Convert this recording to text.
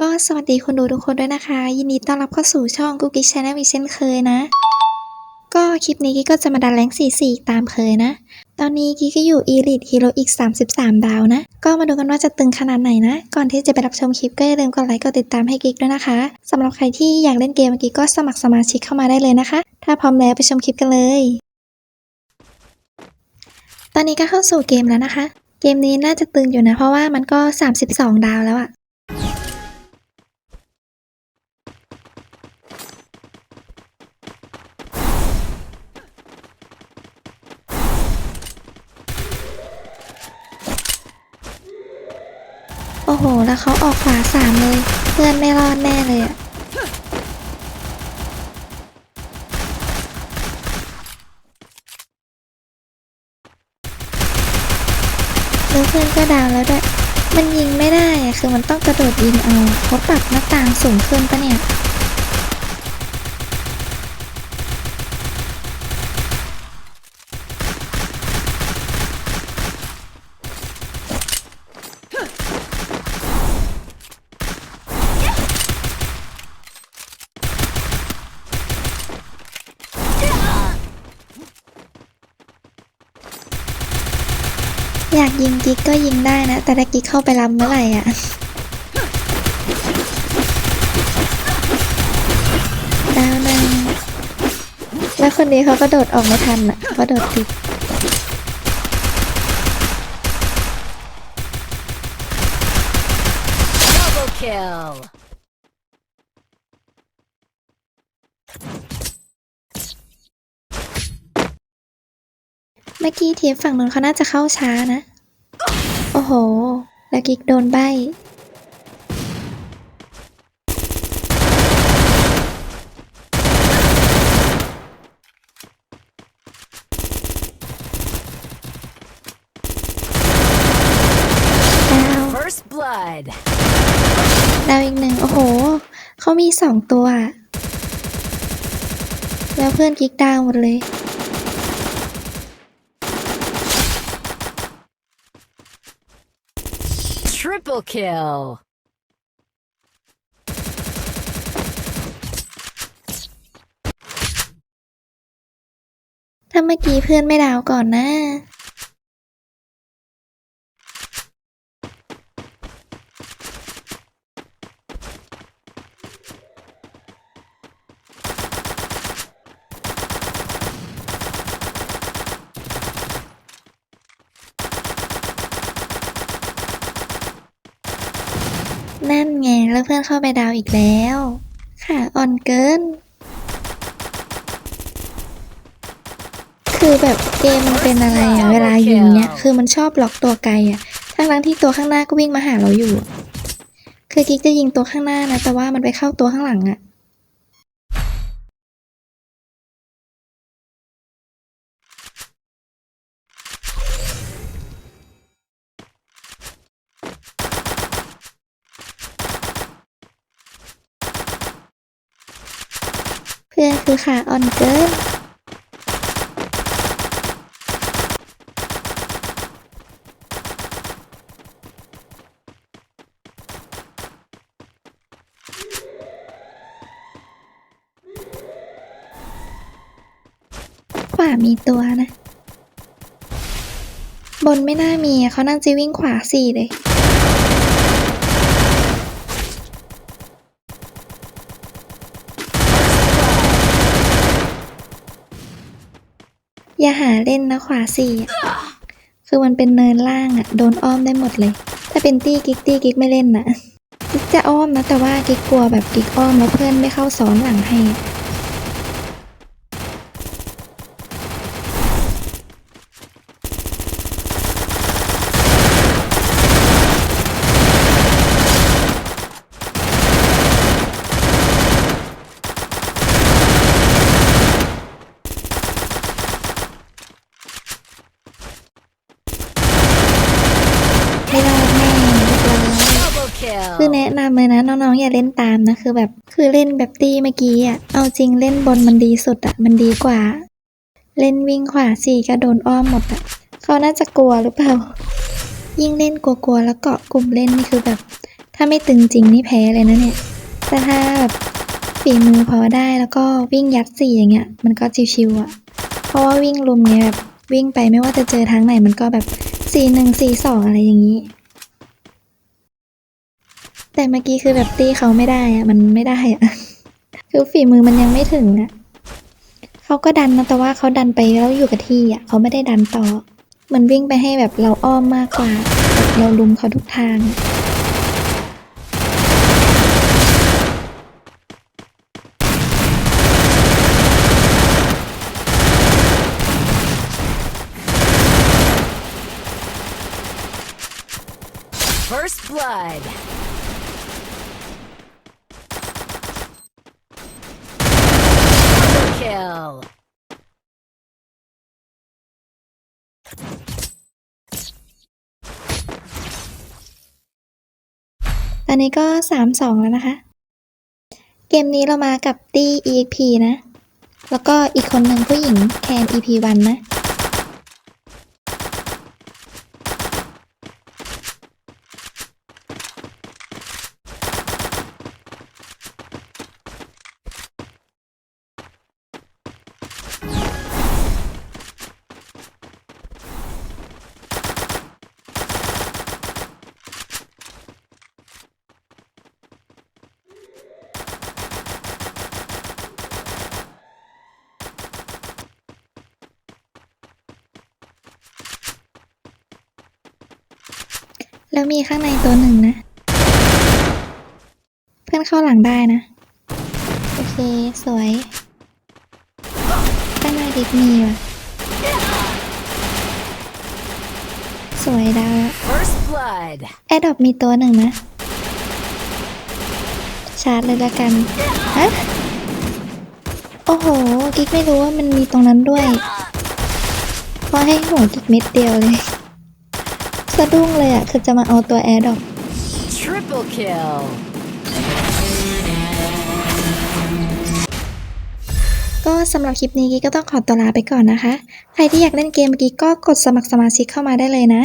ก็สวัสดีคนดูทุกคนด้วยนะคะ ยินดีต้อนรับเข้าสู่ช่องกุ๊กกิ๊กชาแนลอีกเช่นเคยนะ ก็คลิปนี้กิ๊กก็จะมาดันแรง44 ตามเคยนะ ตอนนี้กิ๊กก็อยู่ Elite Hero อีก 33 ดาวนะ ก็มาดูกันว่าจะตึงขนาดไหนนะ ก่อนที่จะไปรับชมคลิปก็อย่าลืมกดไลค์กดติดตามให้กิ๊กด้วยนะคะสำหรับใครที่อยากเล่นเกมเมื่อกี้ก็สมัครสมาชิกเข้ามาได้เลยนะคะ ถ้าพร้อมแล้วไปชมคลิปกันเลย ตอนนี้ก็เข้าสู่เกมแล้วนะคะ เกมนี้น่าจะตึงอยู่นะ เพราะว่ามันก็ 32 ดาวแล้วอะ โอ้โห แล้วเขาออกขวาสามเลย เพื่อนไม่รอดแน่เลยอะแล้วเพื่อนก็ดาวแล้วด้วย มันยิงไม่ได้อะคือมันต้องกระโดดยิงเอาเขาปรับหน้าต่างสูงขึ้นปะเนี่ย อยากยิงกิ๊กก็ยิงได้นะ แต่ถ้ากิ๊กเข้าไปรับเมื่อไหร่อะดาวนึงแล้วคนนี้เขาก็โดดออกไม่ทันอะเขาโดดติด Double kill. เมื่อกี้ทีมฝั่งนู้นเขาน่าจะเข้าช้านะ โอ้โห แล้วกิ๊กโดนใบดาว First blood. ดาวอีกหนึ่ง โอ้โห เขามีสองตัวอะแล้วเพื่อนกิ๊กดาวหมดเลย Triple kill. ถ้าเมื่อกี้เพื่อนไม่ดาวก่อนนะ นั่นไงแล้วเพื่อนเข้าไปดาวอีกแล้ว ค่ะอ่อนเกิน คือแบบเกมมันเป็นอะไรอะเวลายิงเนี่ยคือมันชอบล็อกตัวไกลอะทั้งทั้งๆที่ตัวข้างหน้าก็วิ่งมาหาเราอยู่อะคือกิ๊กจะยิงตัวข้างหน้านะ แต่ว่ามันไปเข้าตัวข้างหลังอะ พื่อคือขาอ่อนเกินขวามีตัวนะ บนไม่น่ามีเขาน่าจะวิ่งขวาสี่เลย อย่าหาเล่นนะขวาสี่คือมันเป็นเนินล่างอะโดนอ้อมได้หมดเลย ถ้าเป็นตี้กิ๊กตี้กิ๊กไม่เล่นนะกิ๊กจะอ้อมนะแต่ว่ากิ๊กกลัวแบบกิ๊กอ้อมแล้วเพื่อนไม่เข้าซ้อนหลังให้ ไม่รอดแน่เรียบร้อย Double kill. คือแนะนำเลยนะน้องๆอย่าเล่นตามนะคือแบบคือเล่นแบบตีเมื่อกี้อะเอาจริงเล่นบนมันดีสุดอะมันดีกว่า เล่นวิ่งขวาสี่ก็โดนอ้อมหมดอะเขาน่าจะกลัวหรือเปล่า ยิ่งเล่นกลัวๆแล้วเกาะกลุ่มเล่นนี่คือแบบ ถ้าไม่ตึงจริงนี่แพ้เลยนะเนี่ยแต่ถ้าแบบฝีมือพอได้แล้วก็วิ่งยัดสี่อย่างเงี้ยมันก็ชิวๆอะเพราะว่าวิ่งลุมไงแบบวิ่งไปไม่ว่าจะเจอทางไหนมันก็แบบ สี่หนึ่งสี่สองอะไรอย่างนี้ แต่เมื่อกี้คือแบบตีเขาไม่ได้อะมันไม่ได้อะคือฝีมือมันยังไม่ถึงอะเขาก็ดันนะแต่ว่าเขาดันไปแล้วอยู่กับที่อะเขาไม่ได้ดันต่อ มันวิ่งไปให้แบบเราอ้อมมากกว่า เราลุมเขาทุกทาง blood. Double kill. ตอนนี้ก็สามสองแล้วนะคะ เกมนี้เรามากับตี้ EXP นะ แล้วก็อีกคนหนึ่งผู้หญิงแคน EP 1 นะ แล้วมีข้างในตัวหนึ่งนะ เพื่อนเข้าหลังได้นะ โอเค สวยข้างในดิสมีว่ะ สวยดาวอะ First blood. แอดดอปมีตัวหนึ่งนะ ชาร์จเลยละกันฮะโอ้โห กิ๊กไม่รู้ว่ามันมีตรงนั้นด้วยเพราะให้หัวกิ๊กเม็ดเดียวเลย สะดุ้งเลยอะคือจะมาเอาตัวแอร์ดอป Triple kill. ก็สำหรับคลิปนี้กิ๊กก็ต้องขอตัวลาไปก่อนนะคะ ใครที่อยากเล่นเกมกิ๊กก็กดสมัครสมาชิกเข้ามาได้เลยนะ